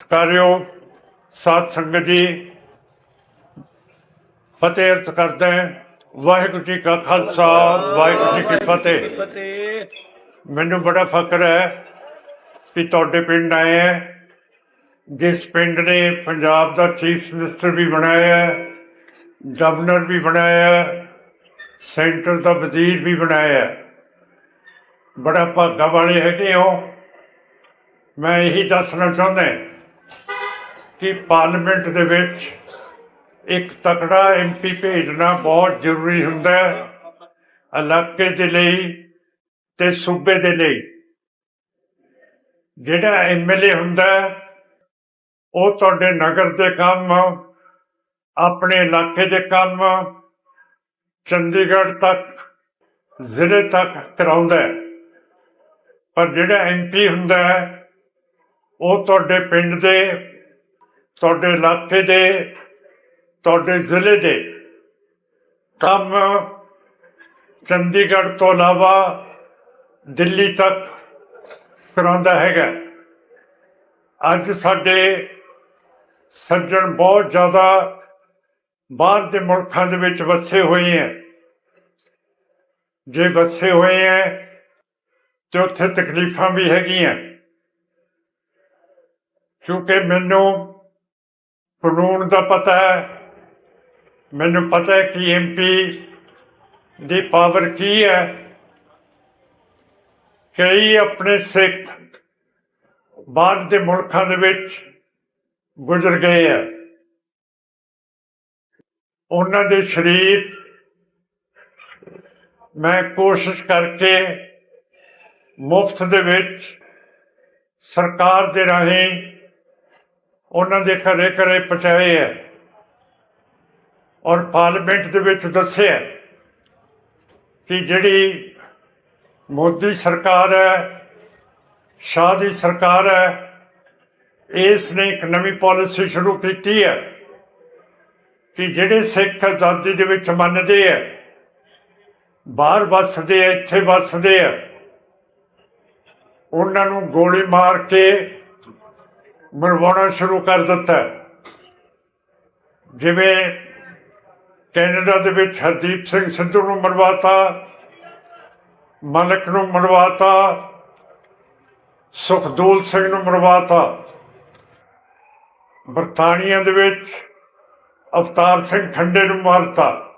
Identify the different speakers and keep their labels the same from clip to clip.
Speaker 1: ਕਰਿਓ। ਸਾਧ ਸੰਗਤ ਜੀ, ਫਤਿਹ ਅਰਥ ਕਰਦਾ ਵਾਹਿਗੁਰੂ ਜੀ ਕਾ ਖਾਲਸਾ, ਵਾਹਿਗੁਰੂ ਜੀ ਕੀ ਫਤਿਹ। ਮੈਨੂੰ ਬੜਾ ਫਖਰ ਹੈ ਕਿ ਤੁਹਾਡੇ ਪਿੰਡ ਆਏ ਹੈ। ਜਿਸ ਪਿੰਡ ਨੇ ਪੰਜਾਬ ਦਾ ਚੀਫ ਮਿਨਿਸਟਰ ਵੀ ਬਣਾਇਆ ਹੈ, ਗਵਰਨਰ ਵੀ ਬਣਾਇਆ ਹੈ, ਸੈਂਟਰ ਦਾ ਵਜ਼ੀਰ ਵੀ ਬਣਾਇਆ ਹੈ। ਬੜਾ ਭਾਗਾ ਵਾਲੇ ਹੈਗੇ ਹੋ। ਮੈਂ ਇਹੀ ਦੱਸਣਾ ਚਾਹੁੰਦਾ ਕਿ ਪਾਰਲੀਮੈਂਟ ਦੇ ਵਿੱਚ ਇੱਕ ਤਕੜਾ ਐਮਪੀ ਭੇਜਣਾ ਬਹੁਤ ਜ਼ਰੂਰੀ ਹੁੰਦਾ ਹੈ, ਇਲਾਕੇ ਦੇ ਲਈ ਤੇ ਸੂਬੇ ਦੇ ਲਈ। ਜਿਹੜਾ ਐਮਐਲਏ ਹੁੰਦਾ ਉਹ ਤੁਹਾਡੇ ਨਗਰ ਦੇ ਕੰਮ, ਆਪਣੇ ਇਲਾਕੇ ਦੇ ਕੰਮ, ਚੰਡੀਗੜ੍ਹ ਤੱਕ, ਜ਼ਿਲ੍ਹੇ ਤੱਕ ਕਰਾਉਂਦਾ ਹੈ। ਪਰ ਜਿਹੜਾ ਐਮਪੀ ਹੁੰਦਾ ਹੈ, ਉਹ ਤੁਹਾਡੇ ਪਿੰਡ ਦੇ ਤੁਹਾਡੇ ਇਲਾਕੇ ਦੇ, ਤੁਹਾਡੇ ਜ਼ਿਲ੍ਹੇ ਦੇ ਕੰਮ ਚੰਡੀਗੜ੍ਹ ਤੋਂ ਇਲਾਵਾ ਦਿੱਲੀ ਤੱਕ ਕਰਾਉਂਦਾ ਹੈਗਾ। ਅੱਜ ਸਾਡੇ ਸੱਜਣ ਬਹੁਤ ਜ਼ਿਆਦਾ ਬਾਹਰ ਦੇ ਮੁਲਕਾਂ ਦੇ ਵਿੱਚ ਵਸੇ ਹੋਏ ਹੈ। ਜੇ ਵਸੇ ਹੋਏ ਹੈ, ਤੇ ਉੱਥੇ ਤਕਲੀਫਾਂ ਵੀ ਹੈਗੀਆਂ। ਕਿਉਂਕਿ ਮੈਨੂੰ ਕਾਨੂੰਨ ਦਾ ਪਤਾ ਹੈ। ਮੈਨੂੰ ਪਤਾ ਹੈ ਕਿ ਐਮਪੀ ਦੀ ਪਾਵਰ ਕੀ ਹੈ। ਕਈ ਆਪਣੇ ਸਿੱਖ ਬਾਹਰ ਦੇ ਮੁਲਕਾਂ ਦੇ ਵਿੱਚ ਗੁਜ਼ਰ ਗਏ ਆ ਉਹਨਾਂ ਦੇ ਸ਼ਰੀਰ ਮੈਂ ਕੋਸ਼ਿਸ਼ ਕਰਕੇ ਮੁਫਤ ਦੇ ਵਿੱਚ ਸਰਕਾਰ ਦੇ ਰਾਹੀਂ ਉਹਨਾਂ ਦੇ ਘਰੇ ਘਰੇ ਪਹੁੰਚਾਏ ਹੈ ਔਰ ਪਾਰਲੀਮੈਂਟ ਦੇ ਵਿੱਚ ਦੱਸਿਆ ਕਿ ਜਿਹੜੀ ਮੋਦੀ ਸਰਕਾਰ ਹੈ, ਸ਼ਾਹ ਦੀ ਸਰਕਾਰ ਹੈ, ਇਸ ਨੇ ਇੱਕ ਨਵੀਂ ਪਾਲਿਸੀ ਸ਼ੁਰੂ ਕੀਤੀ ਹੈ ਕਿ ਜਿਹੜੇ ਸਿੱਖ ਆਜ਼ਾਦੀ ਦੇ ਵਿੱਚ ਮੰਨਦੇ ਆ ਬਾਹਰ ਵੱਸਦੇ ਆ ਇੱਥੇ ਵੱਸਦੇ ਆ ਉਹਨਾਂ ਨੂੰ ਗੋਲੀ ਮਾਰ ਕੇ ਮਰਵਾਉਣਾ ਸ਼ੁਰੂ ਕਰ ਦਿੱਤਾ ਜਿਵੇਂ ਕੈਨੇਡਾ ਦੇ ਵਿੱਚ ਹਰਦੀਪ ਸਿੰਘ ਸਿੱਧੂ ਨੂੰ ਮਰਵਾਤਾ, ਮਲਕ ਨੂੰ ਮਰਵਾਤਾ, ਸੁਖਦੂਲ ਸਿੰਘ ਨੂੰ ਮਰਵਾਤਾ। ਬਰਤਾਨੀਆ ਦੇ ਵਿੱਚ ਅਵਤਾਰ ਸਿੰਘ ਖੰਡੇ ਨੂੰ ਮਾਰਤਾ।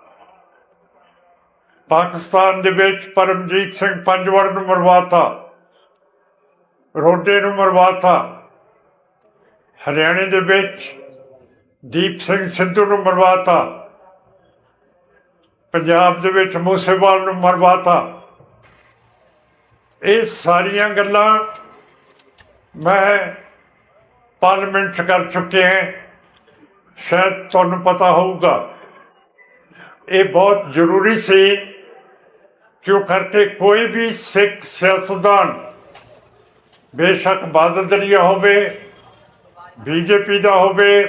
Speaker 1: ਪਾਕਿਸਤਾਨ ਦੇ ਵਿੱਚ ਪਰਮਜੀਤ ਸਿੰਘ ਪੰਜਵੜ ਨੂੰ ਮਰਵਾਤਾ। ਰੋਡੇ ਨੂੰ ਮਰਵਾਤਾ। ਹਰਿਆਣੇ ਦੇ ਵਿੱਚ ਦੀਪ ਸਿੰਘ ਸਿੱਧੂ ਨੂੰ ਮਰਵਾਤਾ। ਪੰਜਾਬ ਦੇ ਵਿੱਚ ਮੂਸੇਵਾਲ ਨੂੰ ਮਰਵਾਤਾ। ਇਹ ਸਾਰੀਆਂ ਗੱਲਾਂ ਮੈਂ ਪਾਰਲੀਮੈਂਟ 'ਚ ਕਰ ਚੁੱਕੇ ਹਾਂ। ਸ਼ਾਇਦ ਤੁਹਾਨੂੰ ਪਤਾ ਹੋਊਗਾ। ਇਹ ਬਹੁਤ ਜ਼ਰੂਰੀ ਸੀ ਕਿਉਂ ਕਰਕੇ ਕੋਈ ਵੀ ਸਿੱਖ ਸਿਆਸਤਦਾਨ ਬੇਸ਼ੱਕ ਬਾਦਲ ਦਲੀਆ ਹੋਵੇ ਬੀਜੇਪੀ ਦਾ ਹੋਵੇ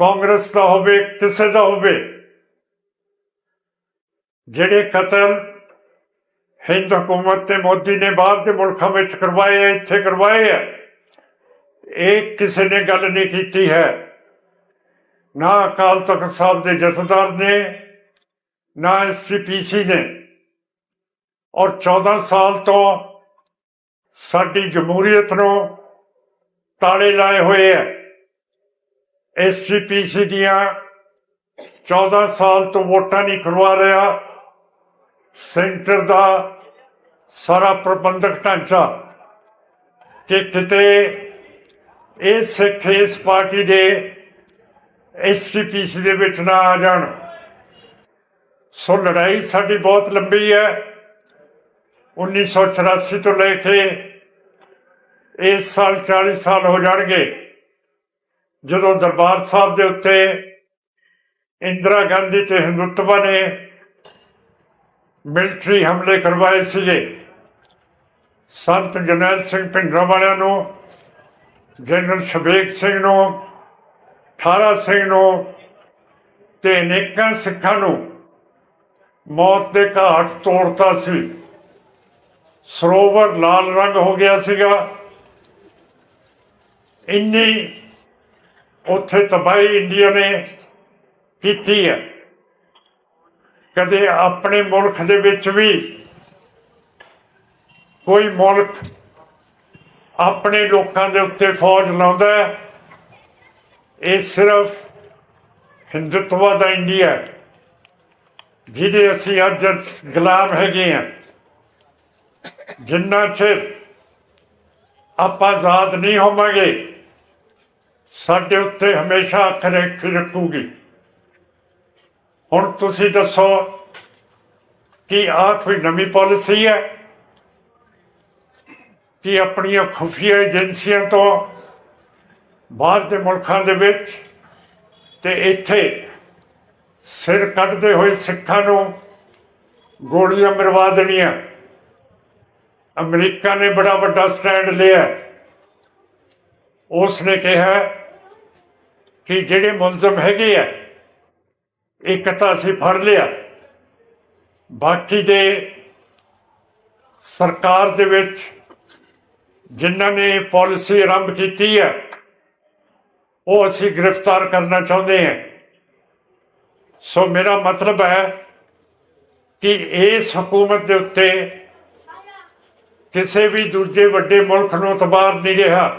Speaker 1: ਕਾਂਗਰਸ ਦਾ ਹੋਵੇ ਕਿਸੇ ਦਾ ਹੋਵੇ ਜਿਹੜੇ ਕਤਲ ਹਿੰਦ ਹਕੂਮਤ ਤੇ ਮੋਦੀ ਨੇ ਬਾਹਰ ਦੇ ਮੁਲਕਾਂ ਵਿੱਚ ਕਰਵਾਏ ਆ, ਇੱਥੇ ਕਰਵਾਏ ਆ ਇਹ ਕਿਸੇ ਨੇ ਗੱਲ ਨਹੀਂ ਕੀਤੀ ਹੈ ਨਾ ਅਕਾਲ ਤਖਤ ਸਾਹਿਬ ਦੇ ਜਥੇਦਾਰ ਨੇ ਨਾ ਐਸਪੀਸੀ ਨੇ ਔਰ 14 ਸਾਲ ਤੋਂ ਸਾਡੀ ਜਮਹੂਰੀਅਤ ਨੂੰ ਤਾਲੇ ਲਾਏ ਹੋਏ ਆ। ਐਸਪੀਸੀ ਦੀਆਂ 14 ਸਾਲ ਤੋਂ ਵੋਟਾਂ ਨਹੀਂ ਕਰਵਾ ਰਿਹਾ। ਸੈਂਟਰ ਦਾ ਸਾਰਾ ਪ੍ਰਬੰਧਕ ਢਾਂਚਾ ਕਿ ਕਿਤੇ ਇਹ ਸਿੱਖ ਇਸ ਪਾਰਟੀ ਦੇ ਐਸਪੀਸੀ ਦੇ ਵਿੱਚ ਨਾ ਆ ਜਾਣ। ਸੋ ਲੜਾਈ ਸਾਡੀ ਬਹੁਤ ਲੰਬੀ ਹੈ। 1984 ਤੋਂ ਲੈ ਕੇ ਇਸ ਸਾਲ 40 ਸਾਲ ਹੋ ਜਾਣਗੇ। ਜਦੋਂ ਦਰਬਾਰ ਸਾਹਿਬ ਦੇ ਉੱਤੇ ਇੰਦਰਾ ਗਾਂਧੀ ਤੇ ਹਿੰਦੁਤਵਾ ਨੇ ਮਿਲਟਰੀ ਹਮਲੇ ਕਰਵਾਏ ਸੀਗੇ, ਸੰਤ ਜਰਨੈਲ ਸਿੰਘ ਭਿੰਡਰਾਂ ਵਾਲਿਆਂ ਨੂੰ, ਜਨਰਲ ਸ਼ਬੇਕ ਸਿੰਘ ਨੂੰ 18 ਸਿੰਘ ਨੂੰ ਤੇ ਅਨੇਕਾਂ ਸਿੱਖਾਂ ਨੂੰ ਮੌਤ ਦੇ ਘਾਟ ਤੋੜਤਾ ਸੀ। ਸਰੋਵਰ ਲਾਲ ਰੰਗ ਹੋ ਗਿਆ ਸੀਗਾ। ਇੰਨੀ ਉੱਥੇ ਤਬਾਹੀ ਇੰਡੀਆ ਨੇ ਕੀਤੀ ਹੈ। ਕਦੇ ਆਪਣੇ ਮੁਲਕ ਦੇ ਵਿੱਚ ਵੀ ਕੋਈ ਮੁਲਕ ਆਪਣੇ ਲੋਕਾਂ ਦੇ ਉੱਤੇ ਫੌਜ ਲਾਉਂਦਾ ਹੈ, ਇਹ ਸਿਰਫ ਹਿੰਦੁਤਵਾ ਦਾ ਇੰਡੀਆ ਜਿਹਦੇ ਅਸੀਂ ਅੱਜ ਗੁਲਾਮ ਹੈਗੇ ਆ ਜਿੰਨਾ ਚਿਰ ਆਪਾਂ ਆਜ਼ਾਦ ਨਹੀਂ ਹੋਵਾਂਗੇ ਸਾਡੇ ਉੱਤੇ ਹਮੇਸ਼ਾ ਅੱਖ ਰੱਖ ਰੱਖੂਗੀ। ਹੁਣ ਤੁਸੀਂ ਦੱਸੋ ਕਿ ਆਹ ਕੋਈ ਨਵੀਂ ਪਾਲਿਸੀ ਹੈ? ਕਿ ਆਪਣੀਆਂ ਖੁਫੀਆ ਏਜੰਸੀਆਂ ਤੋਂ ਬਾਹਰ ਦੇ ਮੁਲਕਾਂ ਦੇ ਵਿੱਚ ਤੇ ਇੱਥੇ ਸਿਰ ਕੱਢਦੇ ਹੋਏ ਸਿੱਖਾਂ ਨੂੰ ਗੋਲੀਆਂ ਮਰਵਾ ਦੇਣੀਆਂ। ਅਮਰੀਕਾ ਨੇ ਬੜਾ ਵੱਡਾ ਸਟੈਂਡ ਲਿਆ। ਉਸ ਨੇ ਕਿਹਾ ਕਿ ਜਿਹੜੇ ਮੁਲਜ਼ਮ ਹੈਗੇ ਆ, ਇੱਕ ਤਾਂ ਅਸੀਂ ਫੜ ਲਿਆ। ਬਾਕੀ ਦੇ ਸਰਕਾਰ ਦੇ ਵਿੱਚ ਜਿਨ੍ਹਾਂ ਨੇ ਪਾਲਿਸੀ ਆਰੰਭ ਕੀਤੀ ਹੈ ਉਹ ਅਸੀਂ ਗ੍ਰਿਫਤਾਰ ਕਰਨਾ ਚਾਹੁੰਦੇ ਹਾਂ ਸੋ ਮੇਰਾ ਮਤਲਬ ਹੈ ਕਿ ਇਸ ਹਕੂਮਤ ਦੇ ਉੱਤੇ ਕਿਸੇ ਵੀ ਦੂਜੇ ਵੱਡੇ ਮੁਲਕ ਨੂੰ ਤਬਾਰ ਨਹੀਂ ਰਿਹਾ।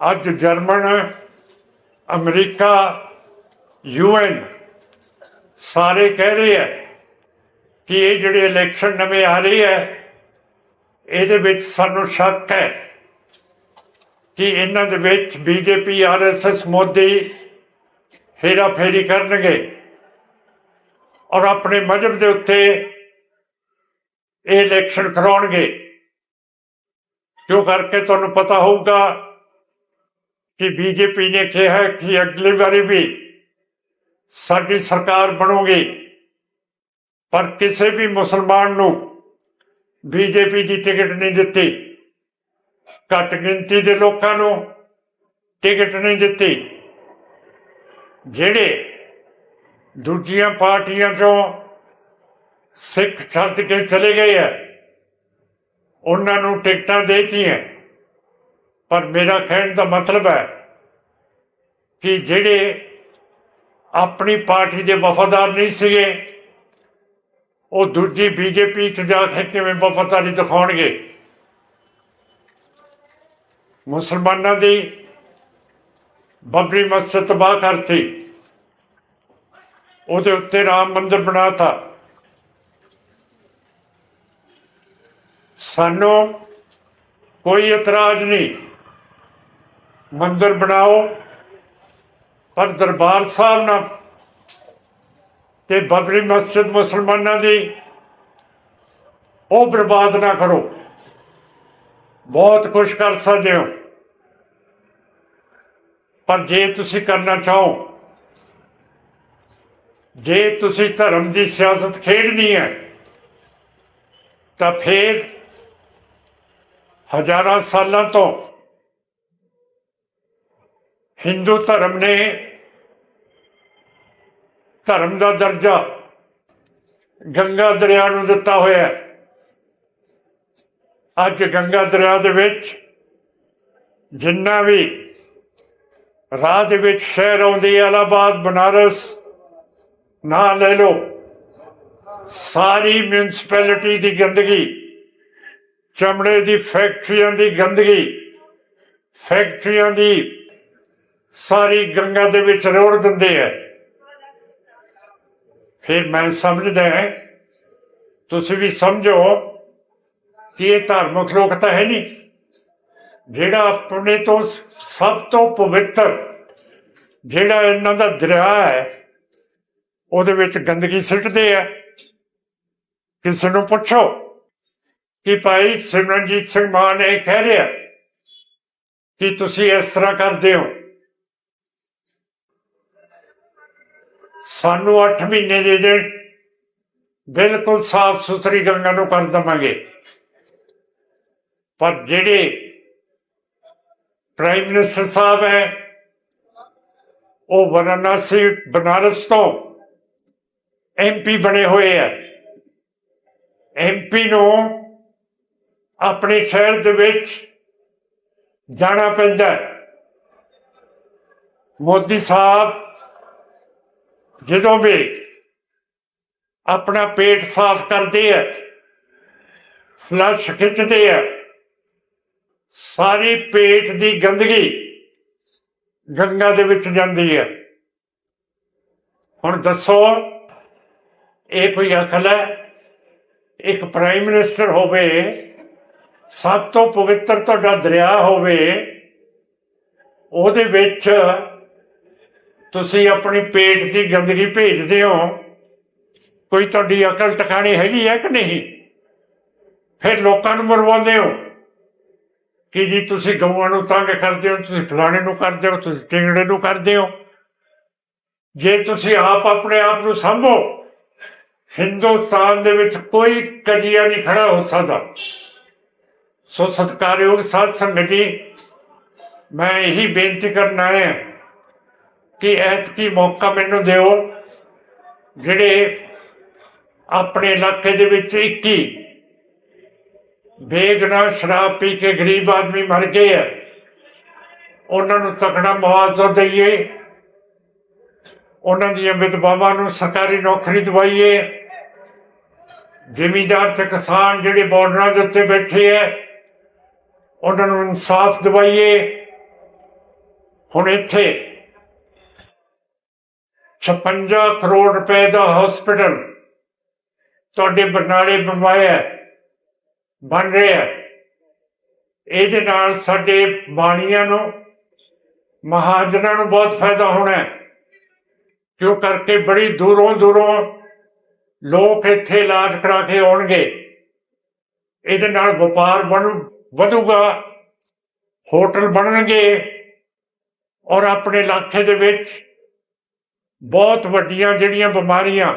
Speaker 1: ਅੱਜ ਜਰਮਨ ਅਮਰੀਕਾ, ਯੂਐਨ ਸਾਰੇ ਕਹਿ ਰਹੇ ਹੈ ਕਿ ਇਹ ਜਿਹੜੇ ਇਲੈਕਸ਼ਨ ਨਵੇਂ ਆ ਰਹੀ ਹੈ ਇਹਦੇ ਵਿੱਚ ਸਾਨੂੰ ਸ਼ੱਕ ਹੈ ਕਿ ਇਹਨਾਂ ਦੇ ਵਿੱਚ ਬੀਜੇਪੀ, ਆਰਐਸਐਸ, ਮੋਦੀ ਹੇਰਾ ਫੇਰੀ ਕਰਨਗੇ ਔਰ ਆਪਣੇ ਮਜਹਬ ਦੇ ਉੱਤੇ ਇਹ ਇਲੈਕਸ਼ਨ ਕਰਾਉਣਗੇ। ਕਿਉਂ ਕਰਕੇ ਤੁਹਾਨੂੰ ਪਤਾ ਹੋਊਗਾ ਕਿ ਬੀਜੇਪੀ ਨੇ ਕਿਹਾ ਕਿ ਅਗਲੀ ਵਾਰੀ ਵੀ ਸਾਡੀ ਸਰਕਾਰ ਬਣੂਗੀ। ਪਰ ਕਿਸੇ ਵੀ ਮੁਸਲਮਾਨ ਨੂੰ ਬੀਜੇਪੀ ਦੀ ਟਿਕਟ ਨਹੀਂ ਦਿੱਤੀ। ਘੱਟ ਗਿਣਤੀ ਦੇ ਲੋਕਾਂ ਨੂੰ ਟਿਕਟ ਨਹੀਂ ਦਿੱਤੀ। ਜਿਹੜੇ ਦੂਜੀਆਂ ਪਾਰਟੀਆਂ ਚੋਂ ਸਿੱਖ ਛੱਡ ਕੇ ਚਲੇ ਗਏ ਆ, ਉਹਨਾਂ ਨੂੰ ਟਿਕਟਾਂ ਦੇਤੀਆਂ। ਪਰ ਮੇਰਾ ਕਹਿਣ ਦਾ ਮਤਲਬ ਹੈ ਕਿ ਜਿਹੜੇ ਆਪਣੀ ਪਾਰਟੀ ਦੇ ਵਫਾਦਾਰ ਨਹੀਂ ਸੀਗੇ, ਉਹ ਦੂਜੀ ਬੀਜੇਪੀ ਚ ਜਾ ਕੇ ਕਿਵੇਂ ਵਫਾਦਾਰੀ ਦਿਖਾਉਣਗੇ? ਮੁਸਲਮਾਨਾਂ ਦੀ ਬਬਰੀ ਮਸਜਿਦ ਤਬਾਹ ਕਰਤੀ। ਉਹਦੇ ਉੱਤੇ ਰਾਮ ਮੰਦਿਰ ਬਣਾਤਾ। ਸਾਨੂੰ ਕੋਈ ਇਤਰਾਜ਼ ਨਹੀਂ। ਮੰਦਰ ਬਣਾਓ, ਪਰ ਦਰਬਾਰ ਸਾਹਿਬ ਨਾ ਤੇ ਬਬਰੀ ਮਸਜਿਦ ਮੁਸਲਮਾਨਾਂ ਦੀ ਉਹ ਬਰਬਾਦ ਨਾ ਕਰੋ। ਬਹੁਤ ਕੁਝ ਕਰ ਸਕਦੇ ਹੋ। ਪਰ ਜੇ ਤੁਸੀਂ ਕਰਨਾ ਚਾਹੋ, ਜੇ ਤੁਸੀਂ ਧਰਮ ਦੀ ਸਿਆਸਤ ਖੇਡਣੀ ਹੈ, ਤਾਂ ਫਿਰ ਹਜ਼ਾਰਾਂ ਸਾਲਾਂ ਤੋਂ ਹਿੰਦੂ ਧਰਮ ਨੇ ਧਰਮ ਦਾ ਦਰਜਾ ਗੰਗਾ ਦਰਿਆ ਨੂੰ ਦਿੱਤਾ ਹੋਇਆ ਅੱਜ ਗੰਗਾ ਦਰਿਆ ਦੇ ਵਿੱਚ ਜਿੰਨਾ ਵੀ ਰਾਹ ਦੇ ਵਿੱਚ ਸ਼ਹਿਰ ਆਉਂਦੀ ਇਲਾਹਾਬਾਦ, ਬਨਾਰਸ, ਨਾ ਲੈ ਲਓ, ਸਾਰੀ ਮਿਊਨਿਸਪੈਲਿਟੀ ਦੀ ਗੰਦਗੀ, ਚਮੜੇ ਦੀ ਫੈਕਟਰੀਆਂ ਦੀ ਗੰਦਗੀ ਫੈਕਟਰੀਆਂ ਦੀ ਸਾਰੀ ਗੰਗਾ ਦੇ ਵਿੱਚ ਰੋੜ ਦਿੰਦੇ ਆ ਫਿਰ ਮੈਂ ਸਮਝਦਾ ਤੁਸੀਂ ਵੀ ਸਮਝੋ ਕਿ ਇਹ ਧਾਰਮਿਕ ਲੋਕ ਤਾਂ ਹੈ ਨਹੀਂ। ਜਿਹੜਾ ਆਪਣੇ ਤੋਂ ਸਭ ਤੋਂ ਪਵਿੱਤਰ, ਜਿਹੜਾ ਇਹਨਾਂ ਦਾ ਦਰਿਆ ਹੈ ਉਹਦੇ ਵਿੱਚ ਗੰਦਗੀ ਸਿੱਟਦੇ ਆ ਕਿਸੇ ਨੂੰ ਪੁੱਛੋ ਕਿ ਭਾਈ ਸਿਮਰਨਜੀਤ ਸਿੰਘ ਮਾਨ ਇਹ ਕਹਿ ਰਿਹਾ ਕਿ ਤੁਸੀਂ ਇਸ ਤਰ੍ਹਾਂ ਕਰਦੇ ਹੋ। ਸਾਨੂੰ 8 ਮਹੀਨੇ ਦੇ ਦੇਣ ਬਿਲਕੁਲ ਸਾਫ਼ ਸੁਥਰੀ ਗੰਗਾ ਨੂੰ ਕਰ ਦਵਾਂਗੇ। ਪਰ ਜਿਹੜੇ ਪ੍ਰਾਈਮ ਮਿਨਿਸਟਰ ਸਾਹਿਬ ਹੈ, ਉਹ ਵਾਰਾਣਸੀ, ਬਨਾਰਸ ਤੋਂ ਐਮਪੀ ਬਣੇ ਹੋਏ ਆ। ਐਮਪੀ ਨੂੰ ਆਪਣੇ ਸ਼ਹਿਰ ਦੇ ਵਿੱਚ ਜਾਣਾ ਪੈਂਦਾ। ਮੋਦੀ ਸਾਹਿਬ ਜਦੋਂ ਵੀ ਆਪਣਾ ਪੇਟ ਸਾਫ਼ ਕਰਦੇ ਆ, ਫਲਸ਼ ਖਿੱਚਦੇ ਆ, ਸਾਰੀ ਪੇਟ ਦੀ ਗੰਦਗੀ ਗੰਗਾ ਦੇ ਵਿੱਚ ਜਾਂਦੀ ਹੈ ਹੁਣ ਦੱਸੋ, ਇਹ ਕੋਈ ਅਕਲ ਹੈ? ਇੱਕ ਪ੍ਰਾਈਮ ਮਿਨਿਸਟਰ ਹੋਵੇ, ਸਭ ਤੋਂ ਪਵਿੱਤਰ ਤੁਹਾਡਾ ਦਰਿਆ ਹੋਵੇ, ਉਹਦੇ ਵਿੱਚ ਤੁਸੀਂ ਆਪਣੀ ਪੇਟ ਦੀ ਗੰਦਗੀ ਭੇਜਦੇ ਹੋ, ਕੋਈ ਤੁਹਾਡੀ ਅਕਲ ਟਿਕਾਣੀ ਹੈਗੀ ਹੈ ਕਿ ਨਹੀਂ? ਫਿਰ ਲੋਕਾਂ ਨੂੰ ਮਰਵਾਉਂਦੇ ਹੋ ਕਿ ਜੀ ਤੁਸੀਂ ਗਊਆਂ ਨੂੰ ਤੰਗ ਕਰਦੇ ਹੋ, ਤੁਸੀਂ ਫਲਾਣੇ ਨੂੰ ਕਰਦੇ ਹੋ, ਤੁਸੀਂ ਟਿੰਗੜੇ ਨੂੰ ਕਰਦੇ ਹੋ। ਜੇ ਤੁਸੀਂ ਆਪ ਆਪਣੇ ਆਪ ਨੂੰ ਸੰਭੋ, ਹਿੰਦੁਸਤਾਨ ਦੇ ਵਿੱਚ ਕੋਈ ਕਜੀਆ ਨਹੀਂ ਖੜਾ ਹੋ ਸਕਦਾ। ਸੋ ਸਤਿਕਾਰਯੋਗ ਸਾਧ ਸੰਗਤ ਜੀ, ਮੈਂ ਇਹੀ ਬੇਨਤੀ ਕਰਨਾ ਹੈ ਕਿ ਐਤਕੀ ਮੌਕਾ ਮੈਨੂੰ ਦਿਓ ਜਿਹੜੇ ਆਪਣੇ ਇਲਾਕੇ ਦੇ ਵਿੱਚ 21 ਬੇਗਨਾ ਸ਼ਰਾਬ ਪੀ ਕੇ ਗਰੀਬ ਆਦਮੀ ਮਰ ਗਏ ਆ, ਉਹਨਾਂ ਨੂੰ ਤਕੜਾ ਮੁਆਵਜ਼ਾ ਦਈਏ, ਉਹਨਾਂ ਦੀਆਂ ਵਿਧਵਾਵਾਂ ਨੂੰ ਸਰਕਾਰੀ ਨੌਕਰੀ ਦਵਾਈਏ। ਜ਼ਿਮੀਦਾਰ ਤੇ ਕਿਸਾਨ ਜਿਹੜੇ ਬਾਰਡਰਾਂ ਦੇ ਉੱਤੇ ਬੈਠੇ ਐ ਉਹਨਾਂ ਨੂੰ ਇਨਸਾਫ ਦਵਾਈਏ। ਹੁਣ ਇੱਥੇ 56 ਕਰੋੜ ਰੁਪਏ ਦਾ ਹਸਪੀਟਲ ਤੁਹਾਡੇ ਬਰਨਾਲੇ ਬਣਵਾਇਆ ਬਣ ਰਿਹਾ ਇਹਦੇ ਨਾਲ ਸਾਡੇ ਬਾਣੀਆਂ ਨੂੰ, ਮਹਾਜਨਾਂ ਨੂੰ ਬਹੁਤ ਫਾਇਦਾ ਹੋਣਾ ਕਿਉਂ ਕਰਕੇ ਬੜੀ ਦੂਰੋਂ ਦੂਰੋਂ ਲੋਕ ਇੱਥੇ ਇਲਾਜ ਕਰਾ ਕੇ ਆਉਣਗੇ। ਇਹਦੇ ਨਾਲ ਵਪਾਰ ਬਣੂ, ਵਧੂਗਾ, ਹੋਟਲ ਬਣਨਗੇ ਔਰ ਆਪਣੇ ਇਲਾਕੇ ਦੇ ਵਿੱਚ ਬਹੁਤ ਵੱਡੀਆਂ ਜਿਹੜੀਆਂ ਬਿਮਾਰੀਆਂ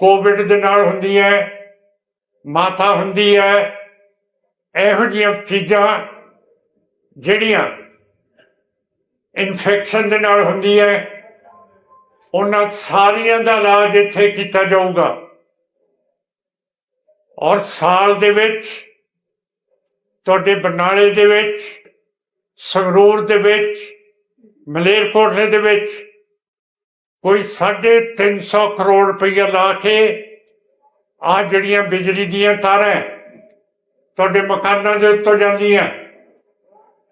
Speaker 1: ਕੋਵਿਡ ਦੇ ਨਾਲ ਹੁੰਦੀਆਂ ਮਾਥਾ ਹੁੰਦੀ ਹੈ ਇਹੋ ਜਿਹੀਆਂ ਚੀਜ਼ਾਂ ਜਿਹੜੀਆਂ ਇਨਫੈਕਸ਼ਨ ਦੇ ਨਾਲ ਹੁੰਦੀ ਹੈ ਉਹਨਾਂ ਸਾਰੀਆਂ ਦਾ ਇਲਾਜ ਇੱਥੇ ਕੀਤਾ ਜਾਊਗਾ। ਔਰ ਸਾਲ ਦੇ ਵਿੱਚ, ਤੁਹਾਡੇ ਬਰਨਾਲੇ ਦੇ ਵਿੱਚ, ਸੰਗਰੂਰ ਦੇ ਵਿੱਚ, ਮਲੇਰਕੋਟਲੇ ਦੇ ਵਿੱਚ ਕੋਈ 350 ਕਰੋੜ ਰੁਪਈਆ ਲਾ ਕੇ ਆ ਜਿਹੜੀਆਂ ਬਿਜਲੀ ਦੀਆਂ ਤਾਰਾਂ ਤੁਹਾਡੇ ਮਕਾਨਾਂ ਦੇ ਉੱਤੋਂ ਜਾਂਦੀਆਂ,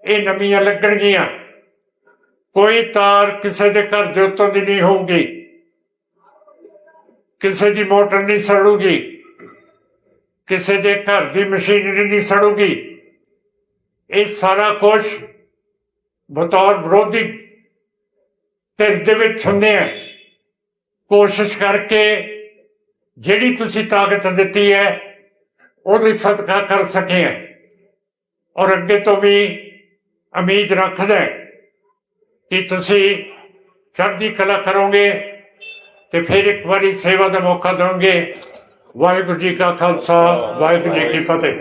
Speaker 1: ਇਹ ਨਵੀਆਂ ਲੱਗਣਗੀਆਂ। ਕੋਈ ਤਾਰ ਕਿਸੇ ਦੇ ਘਰ ਦੇ ਉੱਤੋਂ ਦੀ ਨਹੀਂ ਹੋਊਗੀ। ਕਿਸੇ ਦੀ ਮੋਟਰ ਨਹੀਂ ਸੜੂਗੀ। ਕਿਸੇ ਦੇ ਘਰ ਦੀ ਮਸ਼ੀਨਰੀ ਨਹੀਂ ਸੜੂਗੀ। ਇਹ ਸਾਰਾ ਕੁਝ ਬਤੌਰ ਵਿਰੋਧੀ ਧਿਰ ਦੇ ਵਿੱਚ ਹੁੰਦੇ ਆ। ਕੋਸ਼ਿਸ਼ ਕਰਕੇ ਜਿਹੜੀ ਤੁਸੀਂ ਤਾਕਤ ਦਿੱਤੀ ਹੈ, ਉਹਦੇ ਸਦਕਾ ਕਰ ਸਕੇ ਹੈ ਔਰ ਅੱਗੇ ਤੋਂ ਵੀ ਉਮੀਦ ਰੱਖਦਾ ਕਿ ਤੁਸੀਂ ਚੜ੍ਹਦੀ ਕਲਾ ਕਰੋਗੇ ਤੇ ਫਿਰ ਇੱਕ ਵਾਰੀ ਸੇਵਾ ਦਾ ਮੌਕਾ ਦਿਓਗੇ। ਵਾਹਿਗੁਰੂ ਜੀ ਕਾ ਖਾਲਸਾ, ਵਾਹਿਗੁਰੂ ਜੀ ਕੀ ਫਤਿਹ।